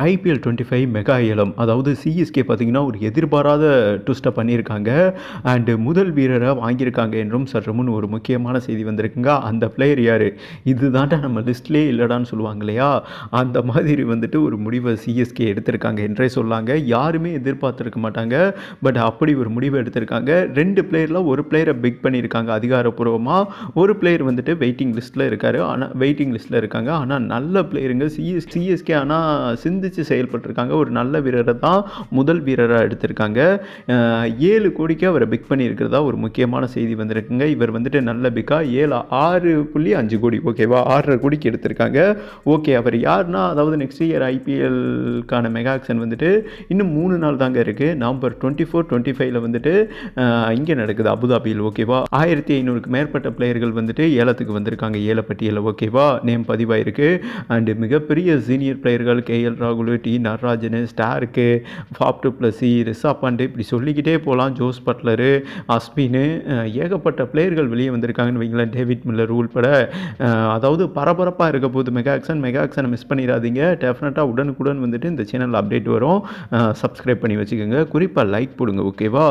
IPL twenty five mega ஏலம் அதாவது CSK பார்த்தீங்கன்னா ஒரு எதிர்பாராத ட்விஸ்ட்டை பண்ணியிருக்காங்க. அண்டு முதல் வீரரை வாங்கியிருக்காங்க என்றும் சற்று முன் ஒரு முக்கியமான செய்தி வந்திருக்குங்க. அந்த பிளேயர் யார்? இதுதான்டா நம்ம லிஸ்ட்லேயே இல்லைடான்னு சொல்லுவாங்க இல்லையா? அந்த மாதிரி வந்துட்டு ஒரு முடிவை சிஎஸ்கே எடுத்திருக்காங்க என்றே சொல்லாங்க. யாருமே எதிர்பார்த்துருக்க மாட்டாங்க. பட் அப்படி ஒரு முடிவை எடுத்திருக்காங்க. ரெண்டு பிளேயரில் ஒரு பிளேயரை பிக் பண்ணியிருக்காங்க அதிகாரப்பூர்வமாக ஒரு பிளேயர் வந்துட்டு வெயிட்டிங் லிஸ்ட்டில் இருக்கார். ஆனால் வெயிட்டிங் லிஸ்ட்டில் இருக்காங்க. ஆனால் நல்ல பிளேயருங்க சிஎஸ் சிஎஸ்கே ஆனால் சிந்தித்து செயல்பட்டிருக்காங்க. ஒரு நல்ல வீரரை தான் முதல் வீரராக எடுத்திருக்காங்க. ஏழு கோடிக்கு அவரை பிக் பண்ணியிருக்கிறதா ஒரு முக்கியமான செய்தி வந்திருக்குங்க. இவர் வந்துட்டு நல்ல பிக்காக ஏழு ஆறு புள்ளி அஞ்சு கோடி. ஓகேவா ஆறரை கோடிக்கு எடுத்திருக்காங்க. ஓகே அவர் யாருன்னா அதாவது நெக்ஸ்ட் இயர் ஐபிஎல்கான மெகா ஆக்ஷன் வந்துட்டு இன்னும் மூணு நாள் தாங்க இருக்குது நவம்பர் டுவெண்ட்டி ஃபோர் டுவெண்ட்டி ஃபைவ்ல வந்துட்டு இங்கே நடக்குது அபுதாபியில். ஓகேவா ஆயிரத்தி ஐநூறுக்கு மேற்பட்ட பிளேயர்கள் வந்துட்டு ஏலத்துக்கு வந்திருக்காங்க. ஏலப்பட்டியலில். ஓகேவா நேம் பதிவாயிருக்கு. அண்டு மிகப்பெரிய சீனியர் பிளேயர்கள் கேஎல் ராகுல் T Natarajan Starc Faf du Plessis Rishabh Pandey இப்படி சொல்லிக்கிட்டே போகலாம். ஜோஸ் பட்லரு அஸ்பின்னு ஏகப்பட்ட பிளேயர்கள் வெளியே வந்திருக்காங்கன்னு வைங்களேன். டேவிட் மில்லர் ரூல் பட அதாவது பரபரப்பாக இருக்க போது மெகா ஆக்ஷன் மெகா ஆக்ஷனை மிஸ் பண்ணிடாதீங்க. டெஃபினட்டாக உடனுக்குடன் வந்துட்டு இந்த சேனல் அப்டேட் வரும். சப்ஸ்கிரைப் பண்ணி வச்சுக்கோங்க. குறிப்பாக லைக் போடுங்க ஓகேவா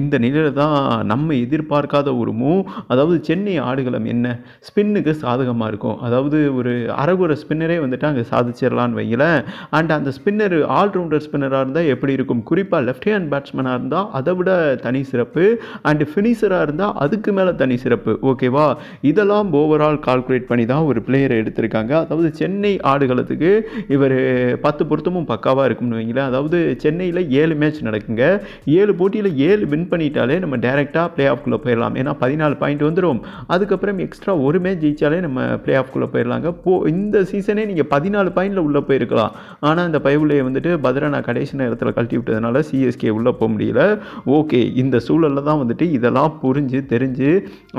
இந்த நிலையில் தான் நம்ம எதிர்பார்க்காத ஒரு மூ அதாவது சென்னை ஆடுகளம் என்ன? ஸ்பின்னுக்கு சாதகமாக இருக்கும். அதாவது ஒரு அரகுர ஸ்பின்னரே வந்துட்டு அங்கே சாதிச்சிடலான்னு வைங்களேன். அண்ட் அந்த ஸ்பின்னர் ஆல்ரவுண்டர் ஸ்பின்னராக இருந்தால் எப்படி இருக்கும்? குறிப்பாக லெஃப்ட் ஹேண்ட் பேட்ஸ்மேனாக இருந்தால் அதை விட தனி சிறப்பு. அண்ட் ஃபினிஷராக இருந்தால் அதுக்கு மேலே தனி சிறப்பு. ஓகேவா இதெல்லாம் ஓவரால் கால்குலேட் பண்ணி தான் ஒரு பிளேயரை எடுத்திருக்காங்க. அதாவது சென்னை ஆடுகளத்துக்கு இவர் பத்து பொருத்தமும் பக்காவாக இருக்கும்னு வைங்களேன். அதாவது சென்னையில் ஏழு மேட்ச் நடக்குங்க. ஏழு போட்டியில் ஏழு வின் பண்ணிட்டாலே நம்ம டேரெக்டாக ப்ளே ஆஃப்குள்ளே போயிடலாம். ஏன்னா பதினாலு பாயிண்ட் வந்துடும் அதுக்கப்புறம் எக்ஸ்ட்ரா ஒரு மேட்ச் ஜெயிச்சாலே நம்ம ப்ளே ஆஃப்குள்ளே போயிடலாங்க. போ இந்த சீசனே நீங்கள் பதினாலு பாயிண்டில் உள்ளே போயிருக்கலாம். ஆனால் இந்த பயவுலையை வந்துட்டு பத்ரனா கடைசி நேரத்தில் கழட்டி விட்டதுனால சிஎஸ்கே உள்ளே போக முடியல. ஓகே இந்த சூழலில் தான் வந்துட்டு இதெல்லாம் புரிஞ்சு தெரிஞ்சு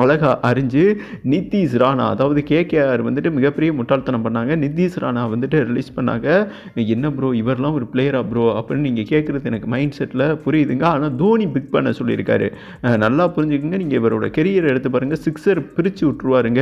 அழகாக அறிஞ்சு நிதிஷ் ராணா அதாவது கேகேஆர் வந்துட்டு மிகப்பெரிய முட்டாள்தனம் பண்ணாங்க. நிதிஷ் ராணா வந்துட்டு ரிலீஸ் பண்ணாங்க. என்ன ப்ரோ இவரெலாம் ஒரு பிளேயரா ப்ரோ அப்படின்னு நீங்கள் கேட்குறது எனக்கு மைண்ட் செட்டில் புரியுதுங்க. ஆனால் தோனி பிக் பண்ண சொல்லியிருக்காரு. நல்லா புரிஞ்சுக்கங்க. நீங்கள் இவரோட கெரியர் எடுத்து பாருங்கள் சிக்ஸர் பிரித்து விட்ருவாருங்க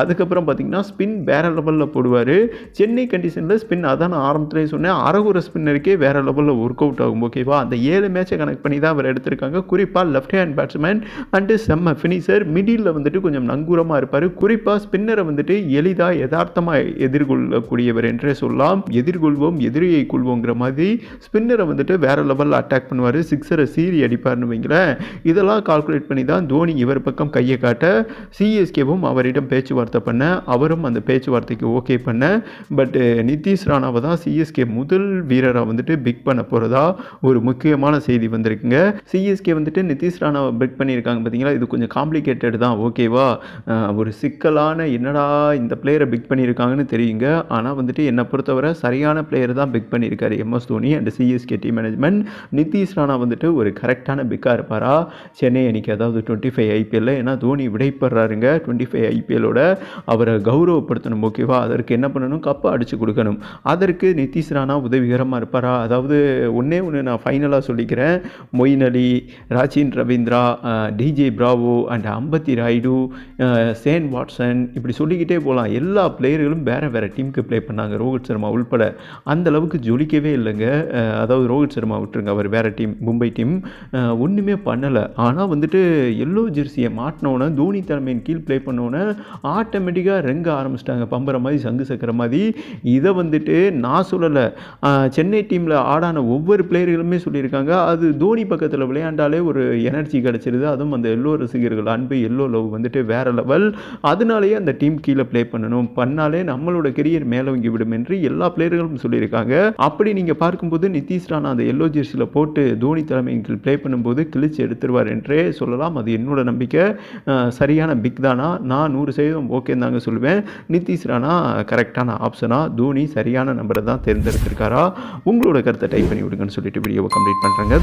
அதுக்கப்புறம் பார்த்தீங்கன்னா ஸ்பின் வேற லெவலில் போடுவார். சென்னை கண்டிஷனில் ஸ்பின் அதான் ஆரம்பத்துலேயே ஆரம்பத்திலே சொன்னேன் அரகுர ஸ்பின்னருக்கே வேறு லெவலில் ஒர்க் அவுட் ஆகும் ஓகேவா அந்த ஏழு மேட்சை கனெக்ட் பண்ணி தான் அவர் எடுத்திருக்காங்க. குறிப்பாக லெஃப்ட் ஹேண்ட் பேட்ஸ்மேன் அண்டு செம்ம ஃபினிஷர் மிடில் வந்துட்டு கொஞ்சம் நங்கூரமாக இருப்பார். குறிப்பாக ஸ்பின்னரை வந்துட்டு எளிதாக யதார்த்தமாக எதிர்கொள்ளக்கூடியவர் என்றே சொல்லலாம். எதிர்கொள்வோம் எதிரியை கொள்வோங்கிற மாதிரி ஸ்பின்னரை வந்துட்டு வேற லெவலில் அட்டாக் பண்ணுவார். சிக்ஸரை சீரி அடிப்பார்னு வைங்களேன். இதெல்லாம் கால்குலேட் பண்ணி தான் தோனி இவர் பக்கம் கையை காட்ட சிஎஸ்கேவும் அவரிடம் பேச்சுவார்த்தை பண்ண அவரும் அந்த பேச்சுவார்த்தைக்கு ஓகே பண்ண. பட் நிதிஷ் ராணாவை தான் சிஎஸ்கே முதல் வீரராக வந்துட்டு பிக் பண்ண போகிறதா ஒரு முக்கியமான செய்தி வந்திருக்குங்க. சிஎஸ்கே வந்துட்டு நிதிஷ் ராணாவை பிக் பண்ணியிருக்காங்க பார்த்தீங்களா இது கொஞ்சம் காம்ப்ளிகேட்டட் தான். ஓகேவா ஒரு சிக்கலான என்னடா இந்த பிளேயரை பிக் பண்ணியிருக்காங்கன்னு தெரியுங்க. ஆனால் வந்துட்டு என்னை பொறுத்தவரை சரியான பிளேயர் தான் பிக் பண்ணியிருக்காரு M S Dhoni and CSK team management Nitish Rana வந்துட்டு ஒரு கரெக்டான பிக்காக இருப்பாரா? சென்னை அணிக்கு அதாவது டுவெண்ட்டி ஃபைவ் ஐபிஎல்ல ஏன்னா தோனி விடைபடுறாருங்க டுவெண்ட்டி ஃபைவ் ஐபிஎல்லோட அவரை கௌரவப்படுத்தணும் ஓகேவா அதற்கு என்ன பண்ணணும்? கப்பை அடித்து கொடுக்கணும். அதற்கு நிதிஷ் ராணா உதவிகரமாக இருப்பாரா? அதாவது ஒன்றே ஒன்று நான் ஃபைனலாக சொல்லிக்கிறேன். Moeen Ali Rachin Ravindra DJ Bravo and Ambati Rayudu Shane Watson இப்படி சொல்லிக்கிட்டே போகலாம் எல்லா பிளேயர்களும் வேறு வேறு டீமுக்கு ப்ளே பண்ணாங்க. ரோஹித் சர்மா உள்பட. அந்தளவுக்கு ஜொலிக்கவே இல்லைங்க. அதாவது ரோஹித் சர்மா விட்டுருங்க. அவர் வேறு டீம் மும்பை டீம் ஒன்றுமே பண்ணலை. ஆனால் வந்துட்டு எல்லோ ஜெர்சியை மாட்டினோன்னே தோனி தலைமையின் கீழ் ப்ளே பண்ணோன்னே ஆட்டோமேட்டிக்காக ரெங்க ஆரம்பிச்சிட்டாங்க. பம்புற மாதிரி சங்கு சக்கர மாதிரி. இதை வந்துட்டு நான் சொல்லலை சென்னை டீமில் ஆடான ஒவ்வொரு பிளேயர்களுமே சொல்லியிருக்காங்க. அது தோனி பக்கத்தில் விளையாண்டாலே ஒரு எனர்ஜி கிடச்சிருது. அதுவும் அந்த எல்லோ ரசிகர்கள் அன்பு எல்லோ லவ் வந்துட்டு வேற லெவல் அதனாலேயே அந்த டீம் கீழே ப்ளே பண்ணணும். பண்ணாலே நம்மளோட கெரியர் மேலோங்கி விடும் என்று எல்லா பிளேயர்களும் சொல்லியிருக்காங்க. அப்படி நீங்கள் பார்க்கும்போது நிதிஷ் ராணா அந்த எல்லோ ஜெர்சியில் போட்டு தோனி தலைமையின் ப்ளே பண்ணும்போது கிழிச்சு எடுத்துருவார் என்றே சொல்லலாம். அது என்னோட நம்பிக்கை. சரியான பிக் தானா? நான் நூறு சதவீதம் ஓகே தாங்க சொல்லுவேன். நிதிஷ் ராணா கரெக்டான ஆப்ஷனா தோனி சரியான நம்பர் தான் தேர்ந்தெடுத்திருக்காரா? உங்களோட கருத்தை டைப் பண்ணி விடுங்கன்னு சொல்லிட்டு வீடியோவை கம்ப்ளீட் பண்ணுறேங்க